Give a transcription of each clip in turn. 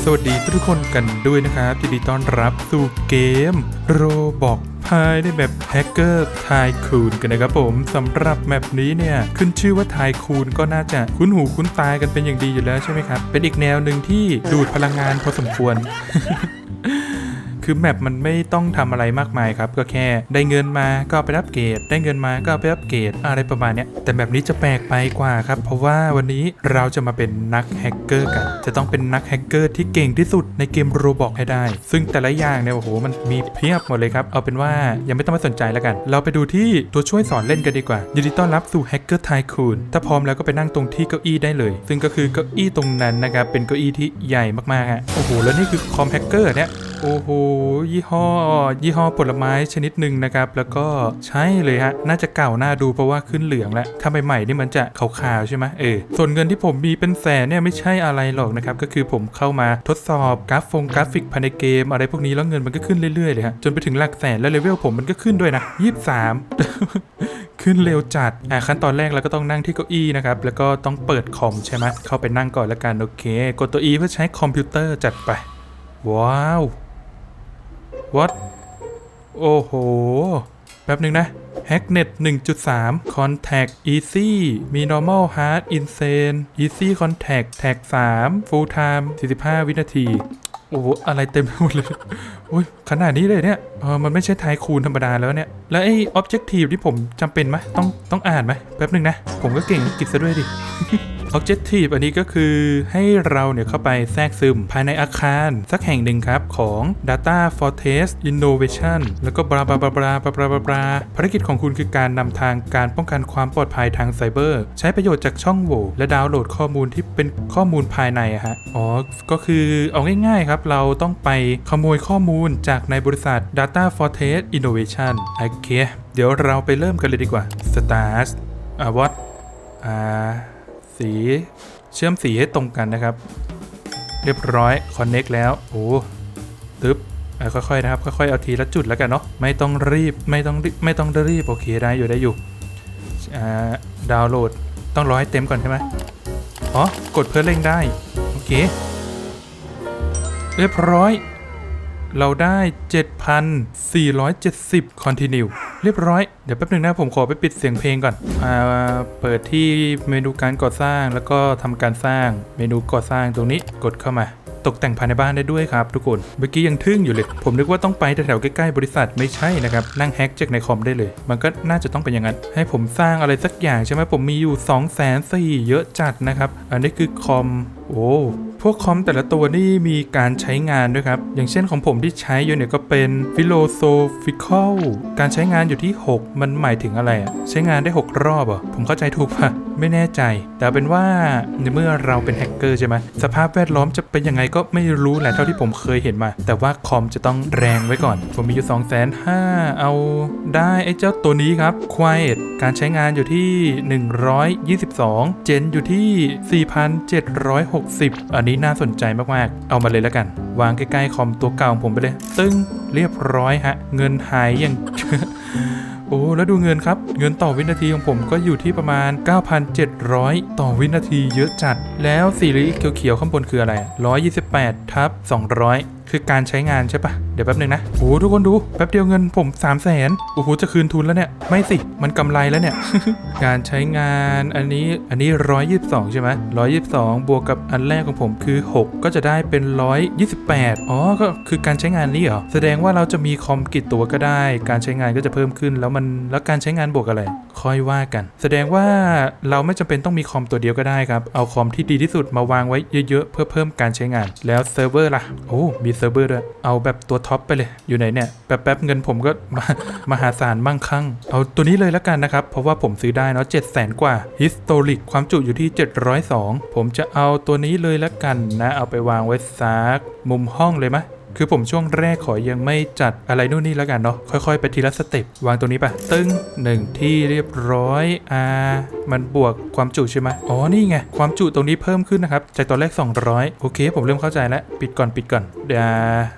สวัสดีทุกคนกันด้วยนะครับยินดีต้อนรับสู่เกมโรบอกภายในแบบแฮกเกอร์ทายคูนกันนะครับผมสำหรับแมปนี้เนี่ย ขึ้นชื่อว่าทายคูนก็น่าจะคุ้นหูคุ้นตากันเป็นอย่างดีอยู่แล้วใช่ไหมครับ เป็นอีกแนวหนึ่งที่ดูดพลังงานพอสมควร คือแมปมันไม่ต้องทำอะไรมากมายครับก็แค่ได้เงินมาก็ไปอัปเกรด ได้เงินมาก็ไปอัปเกรดอะไรประมาณนี้แต่แบบนี้จะแปลกไปกว่าครับ เพราะว่าวันนี้เราจะมาเป็นนักแฮกเกอร์กัน จะต้องเป็นนักแฮกเกอร์ที่เก่งที่สุดในเกมโรบอกให้ได้ ซึ่งแต่ละอย่างเนี่ยโอ้โหมันมีเพียบหมดเลยครับ เอาเป็นว่ายังไม่ต้องมาสนใจแล้วกัน เราไปดูที่ตัวช่วยสอนเล่นกันดีกว่า ยินดีต้อนรับสู่แฮกเกอร์ไทคูนถ้าพร้อมแล้วก็ไปนั่งตรงที่เก้าอี้ได้เลย ซึ่งก็คือเก้าอี้ตรงนั้นนะครับเป็นเก้าอี้ที่ใหญ่มากๆฮะโอ้โหแล้วนี่คือคอมแฮกเกอร์เนี่ยโอ้โหยี่ห้อ ยี่ห้อผลไม้ชนิดหนึ่งนะครับ แล้วก็ใช่เลยฮะ น่าจะเก่าหน้าดูเพราะว่าขึ้นเหลืองแล้วถ้าใหม่ๆนี่มันจะขาวๆใช่ไหมเออ ส่วนเงินที่ผมมีเป็นแสนเนี่ยไม่ใช่อะไรหรอกนะครับ ก็คือผมเข้ามาทดสอบกราฟงกราฟิกภายในเกม อะไรพวกนี้แล้วเงินมันก็ขึ้นเรื่อยๆเลยฮะ จนไปถึงหลักแสนแล้วเลเวลผมมันก็ขึ้นด้วยนะยี่สามขึ้นเร็วจัด อะขั้นตอนแรกเราก็ต้องนั่งที่เก้าอี้นะครับ แล้วก็ต้องเปิดคอมใช่ไหมเข้าไปนั่งก่อนละกันโอเค กดตัว E เพื่อใช้คอมพิวเตอร์จัดไป ว้าว what โอ้โห แป๊บหนึ่งนะ Hacknet 1.3 Contact Easy มี Normal Hard Insane Easy Contact Tag 3 Full Time 45 วินาที โอ้โห อะไรเต็มไปหมดเลยโอ้ยขนาดนี้เลยเนี่ยเออมันไม่ใช่ไทคูณธรรมดาแล้วเนี่ย แล้วไอ้ Objective ที่ผมจำเป็นไหมต้องต้องอ่านไหมแป๊บหนึ่งนะ ผมก็เก่งอังกฤษซะด้วยดิ Objective อันนี้ก็คือให้เราเนี่ยเข้าไปแทรกซึมภายในอาคาร สักแห่งหนึ่งครับ ของ Data Fortress Innovation แล้วก็บลาบลาบลาบลาบลาบลาภารกิจของคุณคือการนำทางการป้องกันความปลอดภัยทางไซเบอร์ ใช้ประโยชน์จากช่องโหว่และดาวน์โหลดข้อมูลที่เป็นข้อมูลภายในฮะอ๋อก็คือเอาง่ายๆครับ เราต้องไปขโมยข้อมูลจากในบริษัท Data Fortress Innovation โอเคเดี๋ยวเราไปเริ่มกันเลยดีกว่า Start อ่า what อ่า สีเชื่อมสีให้ตรงกันนะครับ เรียบร้อย connect แล้วโอ้ตึ๊บค่อยๆนะครับค่อยๆเอาทีละจุดแล้วกันเนาะไม่ต้องรีบไม่ต้องไม่ต้องรีบโอเคได้อยู่ได้อยู่ดาวน์โหลดต้องรอให้เต็มก่อนใช่ไหมอ๋อกดเพื่อเร่งได้ โอเค เรียบร้อย เราได้ 7,470 continue เรียบร้อย เดี๋ยวแป๊บหนึ่งนะผมขอไปปิดเสียงเพลงก่อนอ่าเปิดที่เมนูการก่อสร้างแล้วก็ทำการสร้างเมนูก่อสร้างตรงนี้กดเข้ามาตกแต่งภายในบ้านได้ด้วยครับทุกคน เมื่อกี้ยังทึ่งอยู่เลย ผมนึกว่าต้องไปแถวๆใกล้ๆบริษัทไม่ใช่นะครับ นั่งแฮกจากในคอมได้เลย มันก็น่าจะต้องเป็นอย่างนั้น ให้ผมสร้างอะไรสักอย่างใช่ไหมผมมีอยู่2 0 0 0 0 0เยอะจัดนะครับ อันนี้คือคอม โอ้ พวกคอมแต่ละตัวนี่มีการใช้งานด้วยครับ อย่างเช่นของผมที่ใช้อยู่เนี่ยก็เป็น philosophical การใช้งานอยู่ที่ 6 มันหมายถึงอะไรอะใช้งานได้ 6 รอบอะผมเข้าใจถูกปะไม่แน่ใจ แต่เป็นว่าในเมื่อเราเป็นแฮกเกอร์ใช่ไหมสภาพแวดล้อมจะเป็นยังไงก็ไม่รู้แหละเท่าที่ผมเคยเห็นมา แต่ว่าคอมจะต้องแรงไว้ก่อน ผมมีอยู่2 5 0 0 0 0เอาได้ไอ้เจ้าตัวนี้ครับ Quiet การใช้งานอยู่ที่ 122 เจนอยู่ที่ 4,760อันนี้น่าสนใจมากๆ เอามาเลยแล้วกัน วางใกล้ๆคอมตัวเก่าของผมไปเลย ตึ้งเรียบร้อยฮะ เงินหายอย่างโอ้แล้วดูเงินครับ เงินต่อวินาทีของผมก็อยู่ที่ประมาณ 9,700 ต่อวินาทีเยอะจัด แล้วสีเขียวๆข้างบนคืออะไร 128ทับ200คือการใช้งานใช่ปะเดี๋ยวแป๊บหนึ่งนะโอ้ทุกคนดูแป๊บเดียวเงินผม3 0 0แสนโอ้โหจะคืนทุนแล้วเนี่ย ไม่สิ มันกำไรแล้วเนี่ย การใช้งานอันนี้อันนี้ 122 ใช่ไหม122บวกกับอันแรกของผมคือ 6 ก็จะได้เป็น 128อ๋อก็คือการใช้งานนี้เหรอแสดงว่าเราจะมีคอมกี่ตัวก็ได้ การใช้งานก็จะเพิ่มขึ้นแล้วมันแล้วการใช้งานบวกอะไรค่อยว่ากัน แสดงว่าเราไม่จำเป็นต้องมีคอมตัวเดียวก็ได้ครับ เอาคอมที่ดีที่สุดมาวางไว้เยอะๆ เพื่อเพิ่มการใช้งาน แล้วเซิร์ฟเวอร์ล่ะ โอ้ มีเซิร์ฟเวอร์ด้วย เอาแบบตัวท็อปไปเลย อยู่ไหนเนี่ย แป๊บๆ เงินผมก็มามหาศาลมั่งคั่ง เอาตัวนี้เลยแล้วกันนะครับ เพราะว่าผมซื้อได้เนาะ7 0 0 0 0กว่า Historic ความจุอยู่ที่ 702 ผมจะเอาตัวนี้เลยแล้วกันนะ เอาไปวางไว้ซักมุมห้องเลยไหม คือผมช่วงแรกขอยังไม่จัดอะไรนู่นนี่แล้วกันเนาะค่อยๆ ไปทีละสเต็ปวางตรงนี้ปะตึ้งหนึ่งที่เรียบร้อยอ่ามันบวกความจุใช่ไหมอ๋อนี่ไงความจุตรงนี้เพิ่มขึ้นนะครับจากตอนแรก 200 โอเค ผมเริ่มเข้าใจแล้ว ปิดก่อนปิดก่อนเดี๋ยว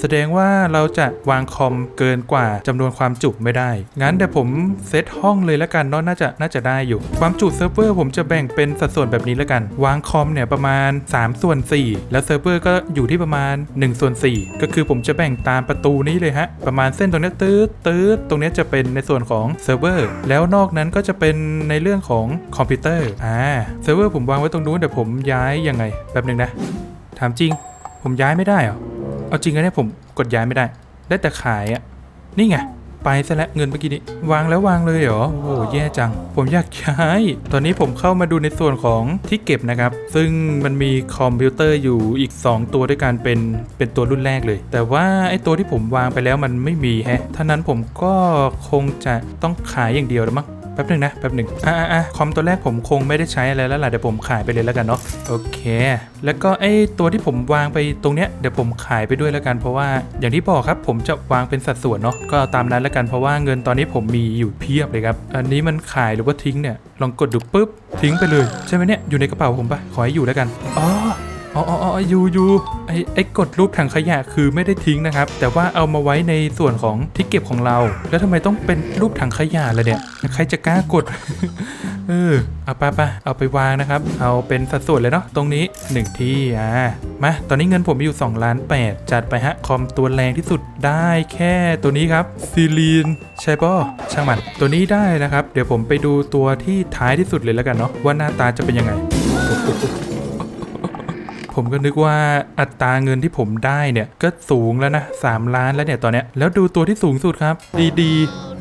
แสดงว่าเราจะวางคอมเกินกว่าจำนวนความจุไม่ได้ งั้นเดี๋ยวผมเซตห้องเลยแล้วกันเนาะน่าจะน่าจะได้อยู่ความจุเซิร์ฟเวอร์ผมจะแบ่งเป็นสัดส่วนแบบนี้แล้วกัน วางคอมเนี่ยประมาณ3ส่วน4แล้วเซิร์ฟเวอร์ก็อยู่ที่ประมาณ1ส่วน4ก็คือือผมจะแบ่งตามประตูนี้เลยฮะ ประมาณเส้นตรงนี้ตืดตืดตรงนี้จะเป็นในส่วนของเซิร์ฟเวอร์แล้วนอกนั้นก็จะเป็นในเรื่องของคอมพิวเตอร์อ่าเซิร์ฟเวอร์ผมวางไว้ตรงนู้นเดี๋ยวผมย้ายยังไงแป๊บหนึ่งนะถามจริง ผมย้ายไม่ได้เหรอเอาจริงนะเนี่ยผมกดย้ายไม่ได้ ได้แต่ขายอะนี่ไง ไปซะแล้วเงินเมื่อกี้นี้วางแล้ววางเลยเหรอ โอ้โหแย่จัง ผมอยากย้าย ตอนนี้ผมเข้ามาดูในส่วนของที่เก็บนะครับ ซึ่งมันมีคอมพิวเตอร์อยู่อีก 2 ตัวด้วยกันเป็นเป็นตัวรุ่นแรกเลย แต่ว่าไอ้ตัวที่ผมวางไปแล้วมันไม่มีแฮะท่านั้นผมก็คงจะต้องขายอย่างเดียวแล้วมั้ง ป๊บหนึ่งนะแป๊บหนึ่งอ่าอ่าคอมตัวแรกผมคงไม่ได้ใช้อะไรแล้วล่ะเดี๋ยวผมขายไปเลยแล้วกันเนาะโอเค แล้วก็ไอตัวที่ผมวางไปตรงเนี้ยเดี๋ยวผมขายไปด้วยแล้วกัน เพราะว่าอย่างที่บอกครับผมจะวางเป็นสัดส่วนเนาะก็เอาตามนั้นแล้วกันเพราะว่าเงินตอนนี้ผมมีอยู่เพียบเลยครับอันนี้มันขายหรือว่าทิ้งเนี่ยลองกดดูปุ๊บทิ้งไปเลยใช่ไหมเนี่ยอยู่ในกระเป๋าผมปะขอให้อยู่แล้วกันอ๋อ อ๋ออ๋ออ๋ออยู่อยู่ไอไอกดรูปถังขยะคือไม่ได้ทิ้งนะครับ แต่ว่าเอามาไว้ในส่วนของที่เก็บของเรา แล้วทำไมต้องเป็นรูปถังขยะล่ะเนี่ย ใครจะกล้ากด เออ เอาไปไปเอาไปวางนะครับ เอาเป็นสัดส่วนเลยเนาะ ตรงนี้ 1 ที่ อ่า มา ตอนนี้เงินผมมีอยู่2ล้าน8จัดไปฮะ คอมตัวแรงที่สุดได้แค่ตัวนี้ครับซีลีนใช่ป่ะช่างมัน ตัวนี้ได้นะครับ เดี๋ยวผมไปดูตัวที่ท้ายที่สุดเลยแล้วกันเนาะ ว่าหน้าตาจะเป็นยังไง ผมก็นึกว่าอัตราเงินที่ผมได้เนี่ย ก็สูงแล้วนะ3ล้านแล้วเนี่ยตอนเนี้ยแล้วดูตัวที่สูงสุดครับ ดีดี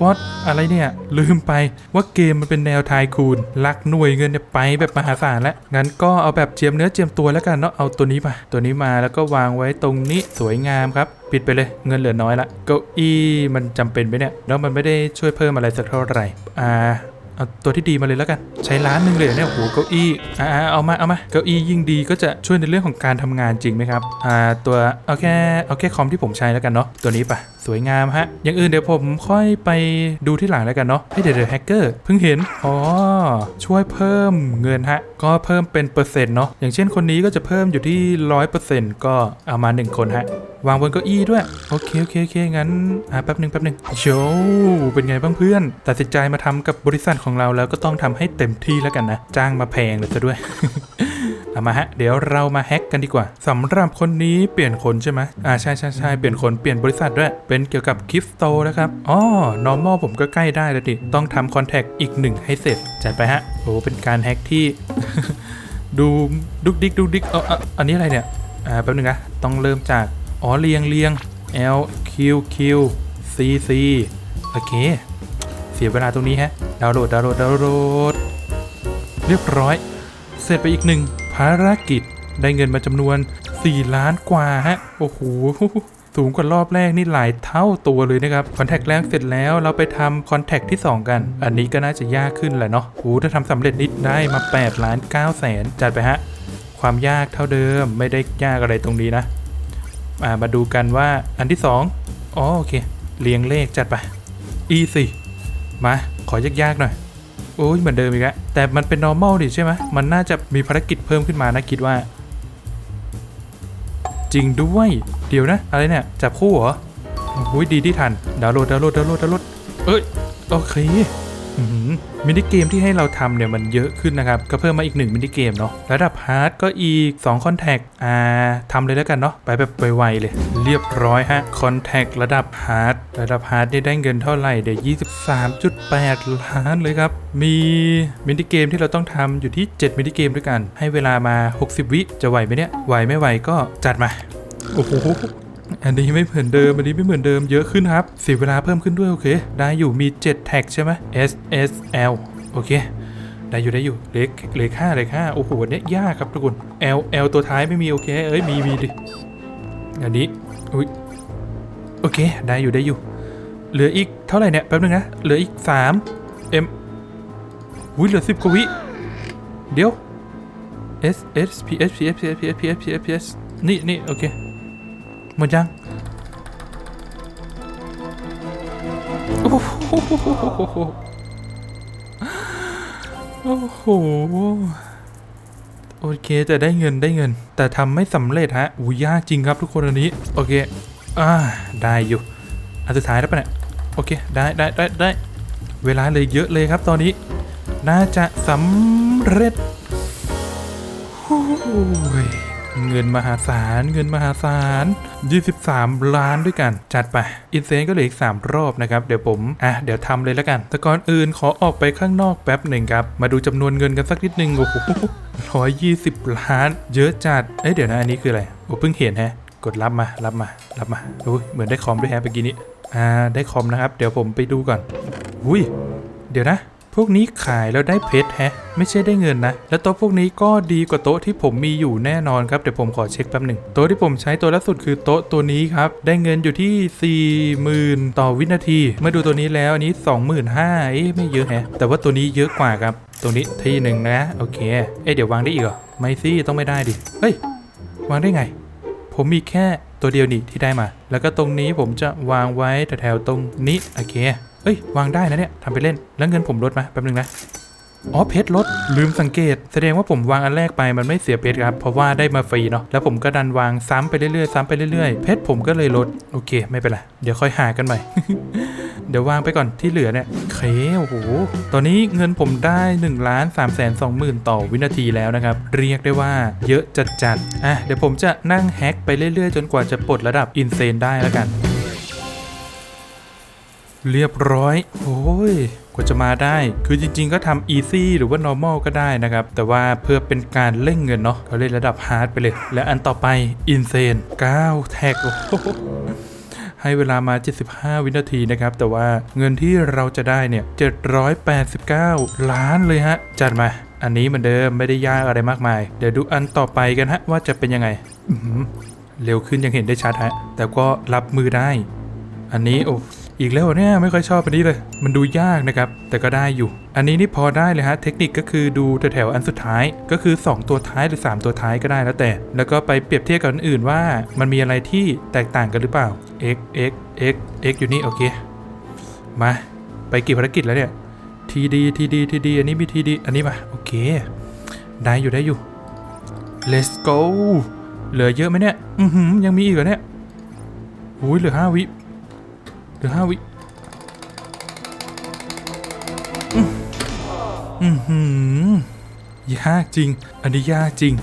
วอตอะไรเนี่ย ลืมไปว่าเกมมันเป็นแนวทายคูณลักหน่วยเงินเนี่ยไปแบบมหาศาลแล้วงั้นก็เอาแบบเจียมเนื้อเจียมตัวแล้วกันเนาะเอาตัวนี้มาตัวนี้มาแล้วก็วางไว้ตรงนี้สวยงามครับปิดไปเลยเงินเหลือน้อยละเก้าอี้มันจำเป็นไหมเนี่ยแล้วมันไม่ได้ช่วยเพิ่มอะไรสักเท่าไหร่อ่า เอาตัวที่ดีมาเลยแล้วกัน ใช้ล้านหนึ่งเลยเนี่ยโอ้โหเก้าอี้อ่าเอามาเอามาเก้าอี้ยิ่งดีก็จะช่วยในเรื่องของการทำงานจริงไหมครับอ่าตัวเอาแค่เอาแค่คอมที่ผมใช้แล้วกันเนาะตัวนี้ปะ สวยงามฮะ อย่างอื่นเดี๋ยวผมค่อยไปดูที่หลังแล้วกันเนาะเฮ้เดี๋ยวเดี๋ยวแฮกเกอร์เพิ่งเห็น อ๋อ ช่วยเพิ่มเงินฮะ ก็เพิ่มเป็นเปอร์เซ็นต์เนาะ อย่างเช่นคนนี้ก็จะเพิ่มอยู่ที่ร้อยเปอร์เซ็นต์ก็เอามาหนึ่งคนฮะ วางบนเก้าอี้ด้วย โอเคโอเคโอเคงั้น อ่าแป๊บหนึ่งแป๊บหนึ่งโชว์เป็นไงบ้างเพื่อน ตัดสินใจมาทำกับบริษัทของเราแล้วก็ต้องทำให้เต็มที่แล้วกันนะ จ้างมาแพงเลยซะด้วย เอามาฮะ เดี๋ยวเรามาแฮ็กกันดีกว่าสำหรับคนนี้เปลี่ยนคนใช่ไหมอ่าใช่ใช่ใช่เปลี่ยนคนเปลี่ยนบริษัทด้วย เป็นเกี่ยวกับคริปโตนะครับอ๋อ normal ผมก็ใกล้ได้แล้วดิ ต้องทำคอนแทคอีกหนึ่งให้เสร็จ จัดไปฮะโอ้เป็นการแฮ็กที่ ดูดุกดิกดุกดิกเอออันนี้อะไรเนี่ยอ่าแป๊บนึงนะต้องเริ่มจากอ๋อเรียงเรียง L Q Q C C โอเค เสียเวลาตรงนี้ฮะดาวน์โหลดดาวน์โหลดดาวน์โหลดเรียบร้อย เสร็จไปอีกหนึ่ง ภารกิจได้เงินมาจำนวน 4 ล้านกว่าฮะ โอ้โหสูงกว่ารอบแรกนี่หลายเท่าตัวเลยนะครับคอนแทคแรกเสร็จแล้วเราไปทำคอนแทคที่ 2 กัน อันนี้ก็น่าจะยากขึ้นแหละเนาะโอ้โหถ้าทำสำเร็จนิดได้มา8ล้าน9แสนจัดไปฮะ ความยากเท่าเดิมไม่ได้ยากอะไรตรงนี้นะามาดูกันว่าอันที่สองอ๋อโอเค เรียงเลขจัดไป easy มา ขอยากๆหน่อย โอ้ยเหมือนเดิมอีกแล้วแต่มันเป็น normal ดิใช่ไหมมันน่าจะมีภารกิจเพิ่มขึ้นมานะคิดว่า จริงด้วย เดี๋ยวนะ อะไรเนี่ย จับคู่เหรอโอ้ยดีที่ทันดาวโหลดดาวโหลดดาวโหลดดาวโหลดเอ้ยโอเค มินิเกมที่ให้เราทำเนี่ยมันเยอะขึ้นนะครับ ก็เพิ่มมาอีก 1มินิเกมเนาะระดับฮาร์ดก็อีก2คอนแทคอ่าทำเลยแล้วกันเนาะไปแบบไวๆเลย เรียบร้อยฮะคอนแทคระดับฮาร์ดระดับฮาร์ดได้เงินเท่าไหร่เดี๋ยว23.8 ล้านเลยครับ มีมินิเกมที่เราต้องทำอยู่ที่ 7มินิเกมด้วยกัน ให้เวลามา 60 วิจะไหวไหมเนี่ยไหวไม่ไหวก็จัดมาโอ้โห อันนี้ไม่เหมือนเดิม อันนี้ไม่เหมือนเดิมเยอะขึ้นครับเสียเวลาเพิ่มขึ้นด้วยโอเค ได้อยู่มี 7 แท็กใช่ไหม S S L โอเค ได้อยู่ได้อยู่เลขเลขห้าเลขห้าโอ้โหอันเนี้ยยากครับทุกคน L L ตัวท้ายไม่มีโอเคเอ้ยมีมีดิอันนี้อุ้ยโอเค ได้อยู่ได้อยู่ เหลืออีกเท่าไหร่เนี่ยแป๊บนึงนะเหลืออีก3 M อุ้ยเหลือ10กว่าวิเดี๋ยว S S P S P S P S P S P S P S นี่นี่โอเค หมดยังโอ้โหโอ้โหโอเคจะได้เงินได้เงิน แต่ทำไม่สำเร็จฮะอุ้ยยากจริงครับทุกคนอันนี้ โอเคอ่าได้อยู่อันสุดท้ายแล้วปะเนี่ยโอเคได้ได้ได้ได้เวลาเลยเยอะเลยครับตอนนี้ น่าจะสำเร็จโอ้ย เงินมหาศาล เงินมหาศาล 23 ล้านด้วยกัน จัดไป อินเซนก็เหลืออีก 3 รอบนะครับ เดี๋ยวผม อะ เดี๋ยวทำเลยแล้วกัน แต่ก่อนอื่นขอออกไปข้างนอกแป๊บหนึ่งครับ มาดูจำนวนเงินกันสักนิดนึง โอ้โหร้อยยี่สิบล้าน เยอะจัด เอ้ย เดี๋ยวนะ อันนี้คืออะไร โอ้เพิ่งเห็นแฮะ กดรับมา รับมา รับมาโอ้ยเหมือนได้คอมด้วยแฮะเมื่อกี้นี้ อ่า ได้คอมนะครับ เดี๋ยวผมไปดูก่อน อุ้ย เดี๋ยวนะ พวกนี้ขายแล้วได้เพชรแฮะ ไม่ใช่ได้เงินนะ แล้วโต๊ะพวกนี้ก็ดีกว่าโต๊ะที่ผมมีอยู่แน่นอนครับ เดี๋ยวผมขอเช็คแป๊บหนึ่งโต๊ะที่ผมใช้ตัวล่าสุดคือโต๊ะตัวนี้ครับ ได้เงินอยู่ที่ 40,000 ต่อวินาทีเมื่อดูตัวนี้แล้วอันนี้ 25,000เอ๊ะไม่เยอะแฮะ แต่ว่าตัวนี้เยอะกว่าครับ ตรงนี้ที่หนึ่งนะโอเค เอ๊ะเดี๋ยววางได้อีกเหรอไม่สิต้องไม่ได้ดิเฮ้ยวางได้ไง ผมมีแค่ตัวเดียวนี่ที่ได้มา แล้วก็ตรงนี้ผมจะวางไว้แถวๆตรงนี้โอเค เอ้ยวางได้นะเนี่ยทำไปเล่นแล้วเงินผมลดมาแป๊บนึงนะอ๋อเพชรลดลืมสังเกต แสดงว่าผมวางอันแรกไปมันไม่เสียเพชรครับเพราะว่าได้มาฟรีเนาะแล้วผมก็ดันวางซ้ำไปเรื่อยๆซ้ำไปเรื่อยๆเพชรผมก็เลยลดโอเค ไม่เป็นไรเดี๋ยวค่อยหากันใหม่เดี๋ยววางไปก่อนที่เหลือเนี่ยเคโอ้โหตอนนี้เงินผมได้1ล้าน3แสน2หมื่นต่อวินาทีแล้วนะครับ เรียกได้ว่าเยอะจัดจัดๆอะเดี๋ยวผมจะนั่งแฮกไปเรื่อยๆ จนกว่าจะปลดระดับอินเซนได้แล้วกัน เรียบร้อย โอ้ยกว่าจะมาได้ คือจริง ๆ ก็ทำ easy หรือว่า normal ก็ได้นะครับ แต่ว่าเพื่อเป็นการเล่งเงินเนาะก็เล่นระดับ hard ไปเลย และอันต่อไป insane 9 แท็กโอ้ให้เวลามา 75 วินาทีนะครับ แต่ว่าเงินที่เราจะได้เนี่ย 789 ล้านเลยฮะ จัดมา อันนี้เหมือนเดิมไม่ได้ยากอะไรมากมาย เดี๋ยวดูอันต่อไปกันฮะ ว่าจะเป็นยังไงเร็วขึ้นยังเห็นได้ชัดฮะ แต่ก็รับมือได้ อันนี้โอ้ อีกแล้วเนี่ยไม่ค่อยชอบอันนี้เลย มันดูยากนะครับ แต่ก็ได้อยู่ อันนี้นี่พอได้เลยฮะ เทคนิคก็คือดูแถวๆอันสุดท้าย ก็คือ 2 ตัวท้ายหรือ 3 ตัวท้ายก็ได้แล้วแต่ แล้วก็ไปเปรียบเทียบกับอันอื่นว่า มันมีอะไรที่แตกต่างกันหรือเปล่า x x x x อยู่นี่โอเค มา ไปกี่ภารกิจแล้วเนี่ยทีดีทีดีทีดีอันนี้มีทีดีอันนี้มาโอเค ได้อยู่ได้อยู่ let's go เหลือเยอะไหมเนี่ย อือหือยังมีอีกเหรอเนี่ยอุ้ยเหลือห้าวิ หลือห้าวิอืมอือหือยากจริง อันนี้ยากจริง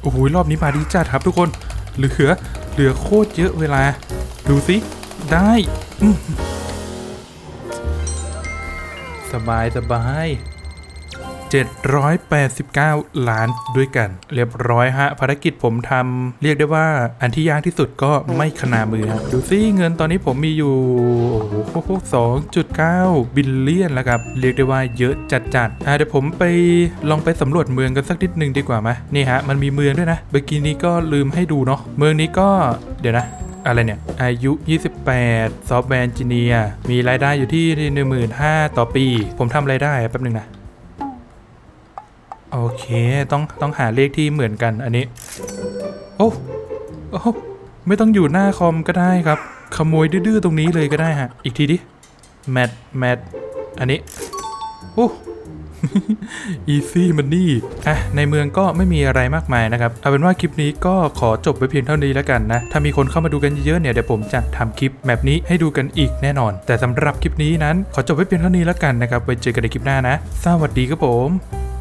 โอ้โห รอบนี้มาดีจัดครับทุกคน เหลือ เหลือโคตรเยอะเวลา ดูสิ ได้สบาย สบาย 789 ล้านด้วยกัน เรียบร้อยฮะภารกิจผมทำเรียกได้ว่าอันที่ยากที่สุดก็ไม่ขนามือฮะดูซิเงินตอนนี้ผมมีอยู่โอ้โห2.9บิลเลียนแล้วครับ เรียกได้ว่าเยอะจัดๆอะเดี๋ยวผมไปลองไปสำรวจเมืองกันสักนิดหนึ่งดีกว่าไหมนี่ฮะมันมีเมืองด้วยนะเมื่อกี้นี้ก็ลืมให้ดูเนาะเมืองนี้ก็เดี๋ยวนะอะไรเนี่ย อายุ 28 ซอฟต์แวร์จิเนียมีรายได้อยู่ที่ 15,000 ต่อปี ผมทำรายได้แป๊บหนึงนะ โอเค ต้องต้องหาเลขที่เหมือนกันอันนี้ โอ้โอ้ไม่ต้องอยู่หน้าคอมก็ได้ครับ ขโมยดื้อๆตรงนี้เลยก็ได้ฮะ อีกทีดิแมทแมทอันนี้ โอ้อีซี่มันนี่อะในเมืองก็ไม่มีอะไรมากมายนะครับ เอาเป็นว่าคลิปนี้ก็ขอจบไปเพียงเท่านี้แล้วกันนะ ถ้ามีคนเข้ามาดูกันเยอะๆเนี่ยเดี๋ยวผมจะทำคลิปแบบนี้ให้ดูกันอีกแน่นอน แต่สำหรับคลิปนี้นั้น ขอจบไว้เพียงเท่านี้แล้วกันนะครับ ไว้เจอกันในคลิปหน้านะ สวัสดีครับผม